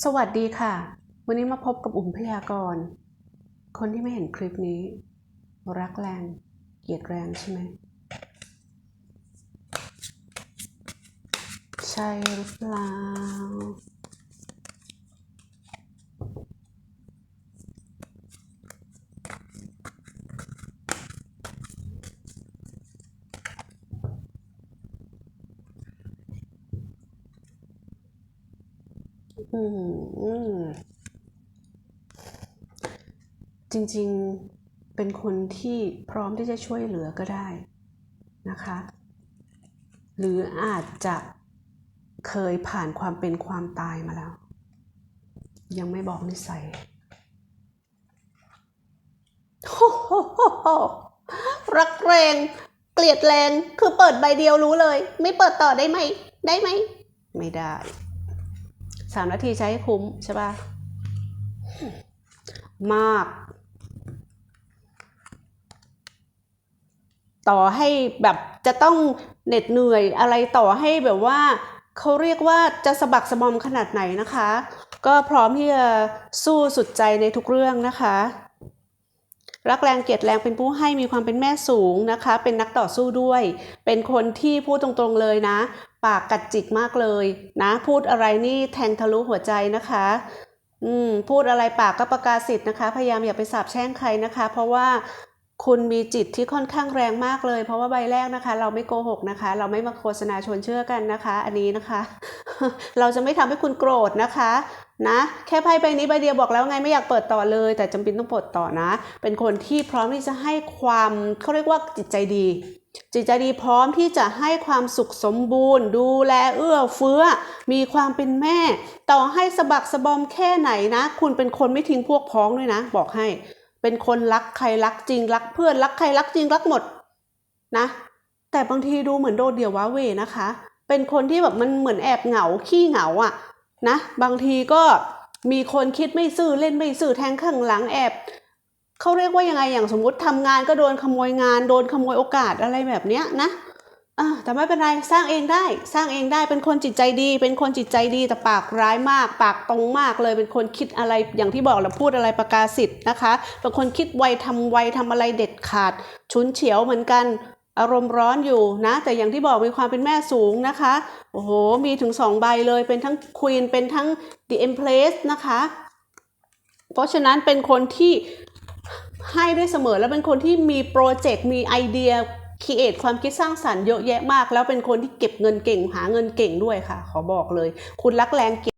สวัสดีค่ะ วันนี้มาพบกับอุ๋มพยากรณ์คนที่ไม่เห็นคลิปนี้ รักแรง เกลียดแรงใช่ไหม ใช่หรือเปล่า จริงๆ เป็นคนที่พร้อมที่จะช่วยเหลือก็ได้นะคะ หรืออาจจะเคยผ่านความเป็นความตายมาแล้ว ยังไม่บอกนิสัยรักแรง เกลียดแรง คือเปิดใบเดียวรู้เลย ไม่เปิดต่อได้ไหม ได้ไหม ไม่ได้ สามนาทีใช้ใคุ้มใช่ปะมาก ต่อให้แบบจะต้องเหน็ดเหนื่อยอะไรต่อให้แบบว่าเขาเรียกว่าจะสะบักสะบอมขนาดไหนนะคะ ก็พร้อมที่จะสู้สุดใจในทุกเรื่องนะคะรักแรงเกลียดแรงเป็นผู้ให้มีความเป็นแม่สูงนะคะ เป็นนักต่อสู้ด้วย เป็นคนที่พูดตรงๆเลยนะ ปากกัดจิกมากเลยนะ พูดอะไรนี่แทงทะลุหัวใจนะคะ อืมพูดอะไรปากก็ประกาศสิทธิ์นะคะ พยายามอย่าไปสาบแช่งใครนะคะ เพราะว่าคุณมีจิตที่ค่อนข้างแรงมากเลย เพราะว่าใบแรกนะคะ เราไม่โกหกนะคะ เราไม่มาโฆษณาชวนเชื่อกันนะคะ อันนี้นะคะ เราจะไม่ทำให้คุณโกรธนะคะนะแค่ไพ่ใบนี้ใบเดียวบอกแล้วไงไม่อยากเปิดต่อเลย แต่จำเป็นต้องเปิดต่อนะ เป็นคนที่พร้อมที่จะให้ความเขาเรียกว่าจิตใจดี จิตใจดีพร้อมที่จะให้ความสุขสมบูรณ์ ดูแลเอื้อเฟื้อ มีความเป็นแม่ ต่อให้สะบักสะบอมแค่ไหนนะ คุณเป็นคนไม่ทิ้งพวกพ้องด้วยนะ บอกให้ เป็นคนรักใครรักจริงรักเพื่อนรักใครรักจริงรักหมดนะ แต่บางทีดูเหมือนโดดเดี่ยวว้าเวนะคะ เป็นคนที่แบบมันเหมือนแอบเหงาขี้เหงาอะนะ บางทีก็มีคนคิดไม่ซื่อเล่นไม่ซื่อแทงข้างหลังแอบ เขาเรียกว่ายังไงอย่างสมมุติทำงานก็โดนขโมยงาน โดนขโมยโอกาสอะไรแบบเนี้ยนะแต่ไม่เป็นไรสร้างเองได้สร้างเองได้เป็นคนจิตใจดี เป็นคนจิตใจดีแต่ปากร้ายมาก ปากตรงมากเลยเป็นคนคิดอะไรอย่างที่บอกแล้วพูดอะไรประกาศสิทธิ์นะคะเป็นคนคิดไวทำไวทำอะไรเด็ดขาดฉุนเฉียวเหมือนกันอารมณ์ร้อนอยู่นะ แต่อย่างที่บอกมีความเป็นแม่สูงนะคะ โอ้โห มีถึงสองใบเลยเป็นทั้งควีนเป็นทั้ง The Empress นะคะ เพราะฉะนั้นเป็นคนที่ ให้ได้เสมอ แล้วเป็นคนที่มีโปรเจกต์มีไอเดียคิดเอทความคิดสร้างสรรค์เยอะแยะมาก แล้วเป็นคนที่เก็บเงินเก่งหาเงินเก่งด้วยค่ะ ขอบอกเลย คุณรักแรงเก